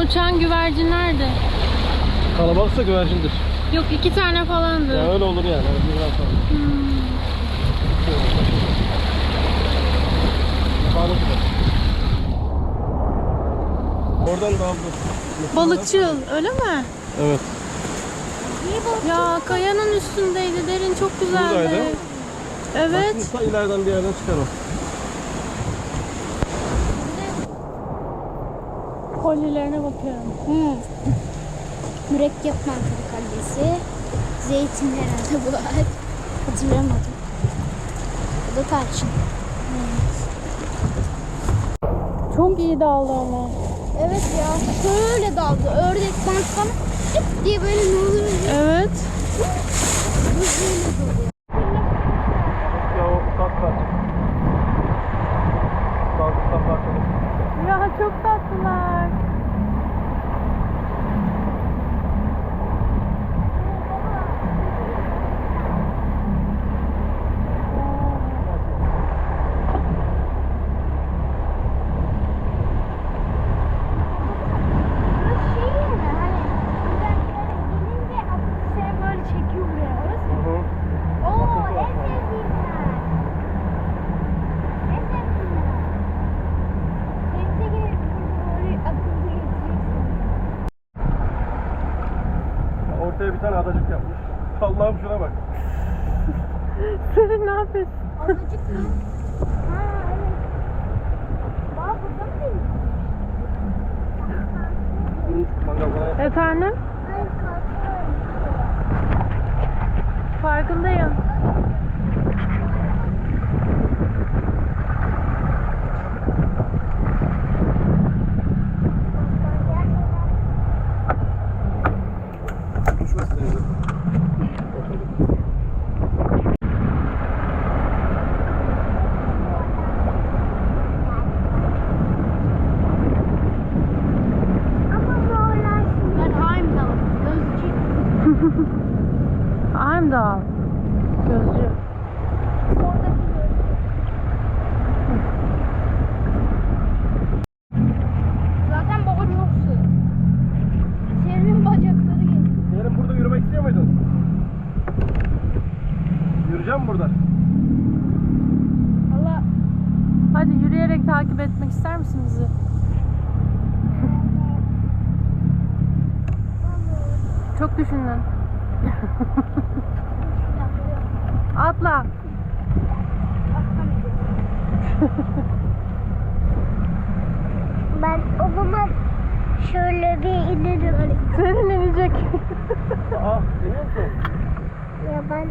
uçan güvercin nerede? Kalabalıksa güvercindir. Yok iki tane falandı. Ya öyle olur yani. Birden sonra. Hmm. Oradan daldı. Balıkçı öyle mi? Evet. Ya kayanın üstündeydi derin çok güzeldi. Buradaydı. Evet. Ta ileriden bir yerden çıkar o. Kolyelerine bakıyorum. Hı. Mürekkep mantarı kallesi. Zeytin herhalde bu ağaç. Hatırlayamadım. Bu da tarçın. Çok iyi daldı ama. Evet ya şöyle daldı. Ördek banttan tık diye böyle ne olur Evet. böyle dalıyor. Ya o saz var. Sazlıktan parçalı. Ya çok tatlılar. Burası şey değil mi? Hani güzel gelince seni böyle çekiyor buraya. Orası Hı hı. Oo en sevdiğim yer. En sevdiğim yer. Denize girip böyle akıllı geçeceksin. Ortaya bir tane adacık yapmış. Allah'ım şuna bak. Senin ne yapıyorsun? Adacık mı? Ha evet. Bak burada mı deniz? Mangalda Efendim? Farkındayım. Çıkacağım buradan. Allah. Hadi yürüyerek takip etmek ister misin bizi? Çok düşündün. Atla. ben o zaman şöyle bir inerim. Senin inecek. Aa, iniyorsun. Ya ben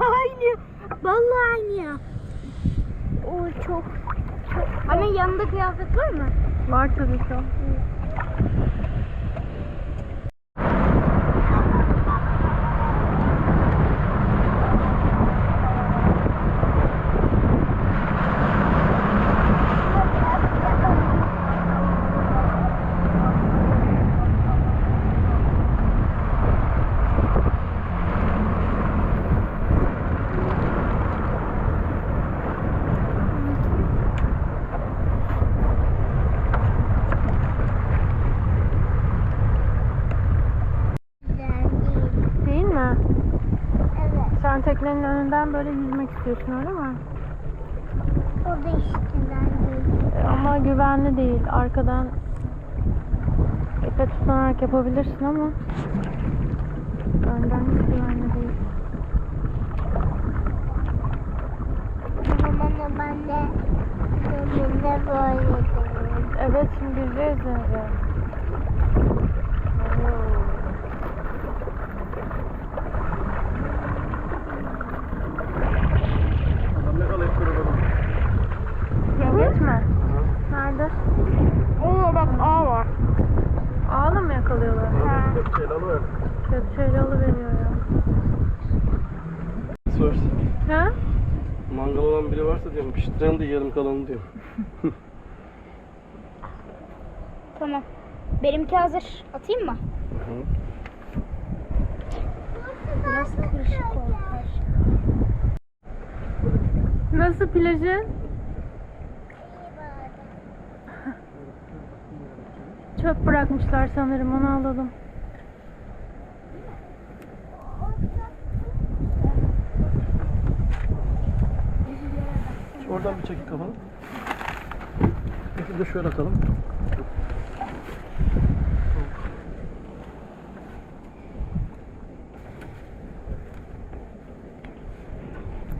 aynı. Vallahi aynı ya. O çok çok. Anne yanında kıyafet var mı? Var tabii ki o. Güzel değil. Değil mi? Evet. Sen önünden böyle yüzmek istiyorsun öyle mi? O da iştinden değil. E, Ama güvenli değil. Arkadan ipe tutunarak yapabilirsin ama önden hiç güvenli değil. Da ben de önünde böyle. Evet şimdi gireceğiz denize. Adam ne kadar kırılır. Yengeç mi? Nerede? Oo bak ağ var. Ağla mı yakalıyorlar? Adam çok şeyle alıver. Kötü şeyle alıveriyor ya. Sorsun. Ha? Mangal olan piştirelim de yiyelim kalanı diyorum. Tamam. Benimki hazır. Atayım mı? Hı hı. Biraz kırışık oldu. Nasıl plajı? Çöp bırakmışlar sanırım onu alalım. Oradan bir çekik kafanı. Peki de şöyle atalım.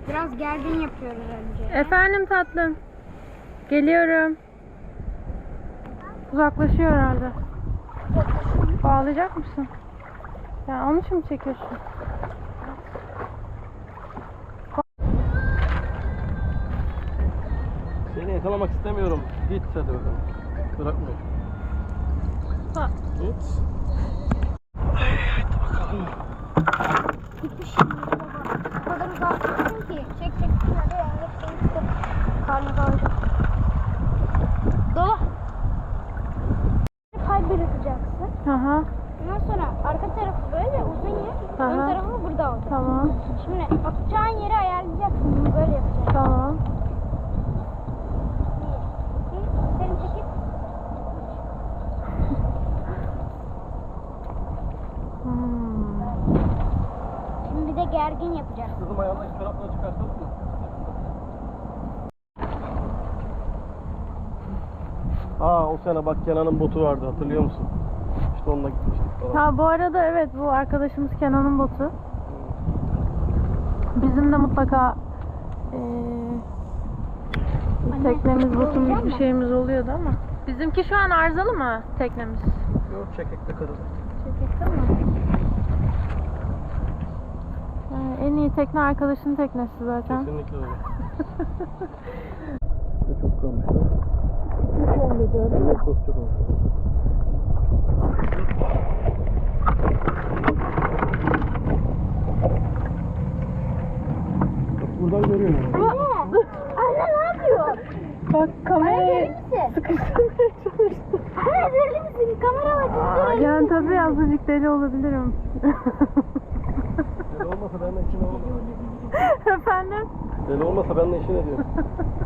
Biraz gergin yapıyoruz önce. Efendim tatlım. Geliyorum. Uzaklaşıyor herhalde. Bağlayacak mısın? Ya onu için mi çekiyorsun? Yakalamak istemiyorum. Git hadi bakalım. Bırakmıyor. Ha. Git. Gitmiş şimdi baba. O kadar uzaksın ki. Çek çek. Hadi yengeç tutup karnı kalacak. Dola. Pay bırakacaksın. Aha, Ondan sonra arka tarafı böyle uzun yer. Ön Aha. tarafı burada olacak. tamam, Şimdi atacağın yeri ayarlayacaksın. Bunu böyle yapacaksın. tamam. Bir, Senin çekip Hmm. şimdi bir de gergin yapacaksın. Kızım ayağındaki çorapları çıkartalım mı? Aa o sene bak Kenan'ın botu vardı hatırlıyor musun? İşte onunla gitmiştik falan. Ha bu arada evet bu arkadaşımız Kenan'ın botu. Bizim de mutlaka eee bir teknemiz, botumuz bir şeyimiz oluyordu ama. Bizimki şu an arızalı mı teknemiz? Yok çekekte karılı. Çekekte mi? Yani en iyi tekne arkadaşın teknesi zaten. Kesinlikle öyle. Çok kalmışlar. Evet, çok çok olmuş. Bak Buradan görüyorum. Anne ne yapıyor? Bak kamerayı sıkıştırmaya çalıştım. Anne deli misin? Kamera var. Aa, Yani tabii azıcık deli olabilirim. Deli olmasa ben de işine. Efendim? Deli olmasa ben de işine diyorum.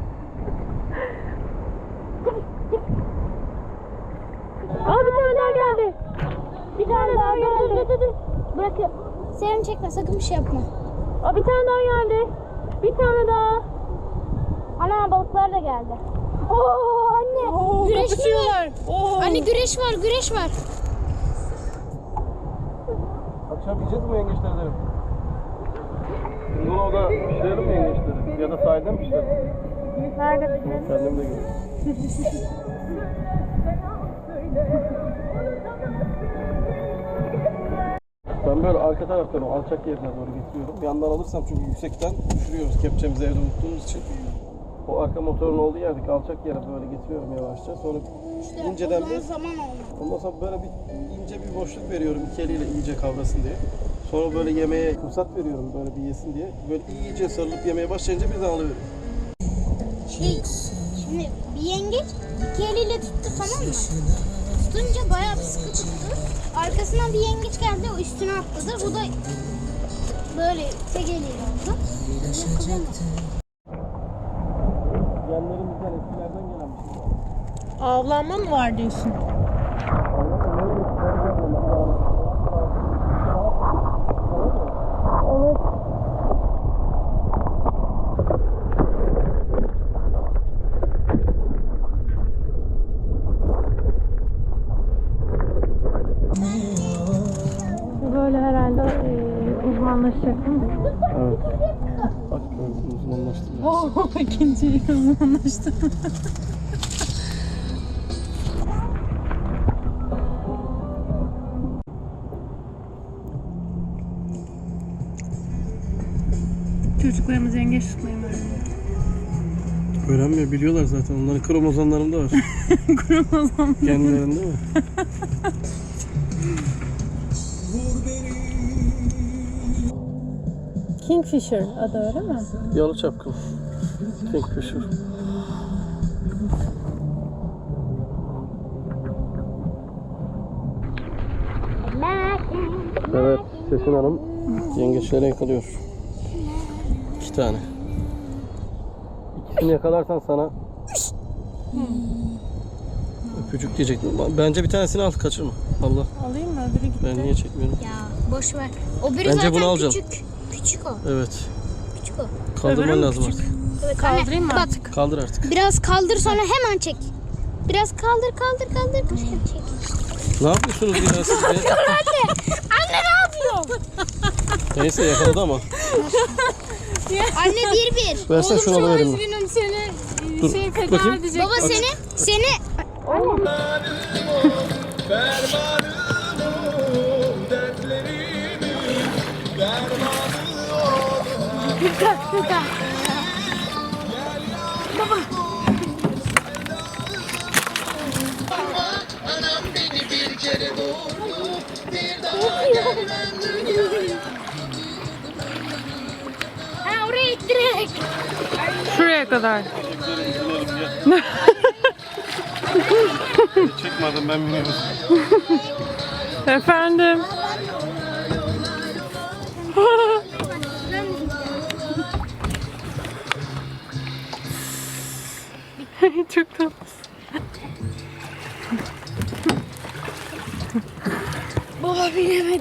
Aa bir tane daha geldi. Bir tane daha dur dur dur dur. Bırakıyorum. Senin çekme sakın bir şey yapma. Aa bir tane daha geldi. Bir tane daha. Ana balıklar da geldi. Oo anne. güreş mi var? Anne güreş var güreş var. Akşam yiyeceğiz mi yengeçleri derim. Da pişirelim mi yengeçleri? Ya da sahilde mi pişirelim? Nerede pişirelim? Kendim de göreyim. Ben böyle arka taraftan o alçak yerine doğru getiriyorum. Yandan alırsam çünkü yüksekten düşürüyoruz kepçemizi evde unuttuğumuz için. O arka motorun olduğu yerdeki alçak yere böyle getiriyorum yavaşça. Sonra inceden bir zaman. Ondan sonra böyle bir ince bir boşluk veriyorum iki eliyle iyice kavrasın diye. Sonra böyle yemeğe fırsat veriyorum böyle bir yesin diye. Böyle iyice sarılıp yemeye başlayınca birden alıveriyorum. Şey, şimdi bir yengeç iki eliyle tuttu tamam mı? Tutunca bayağı bir sıkı tuttu. Arkasından bir yengeç geldi o üstüne atladı. Bu da böyle tek eliyle oldu. Genlerimizden eskilerden gelen bir şey. Avlanma mı var diyorsun? Evet. Böyle herhalde eee uzmanlaşacak değil mi? Evet. Bak gördüm uzmanlaştım. Oo, ikinci uzmanlaştı. Çocuklarımız yengeç tutmayı mı öğreniyor? Öğrenmiyor biliyorlar zaten onların kromozomlarında var. Kromozom. Genlerinde mi? Kingfisher adı öyle mi? Yalı çapkın. Kingfisher. Evet, Sesin Hanım yengeçleri yakalıyor. İki tane. İkisini yakalarsan sana öpücük diyecektim. Bence bir tanesini al, kaçırma. Allah, Alayım mı? Öbürü gitti. ben niye çekmiyorum? Ya boş ver. O biri Bence zaten bunu alacağım. küçük. Küçük o. Evet, Küçük o. kaldırman Öbürü lazım küçük? artık. Kaldırayım mı anne, artık? Bak Kaldır artık. biraz kaldır sonra hemen çek. Biraz kaldır kaldır kaldır. Hemen çek. Ne yapıyorsunuz ya siz be? Anne. Anne ne yapıyor? Neyse yakaladı ama. Anne bir bir. Versen şunu da verin. Üzgünüm seni Dur, şey feda bakayım. edecek. Baba seni seni Ha oraya ittirerek. Şuraya kadar. Çekmedim ben biliyorum. Efendim.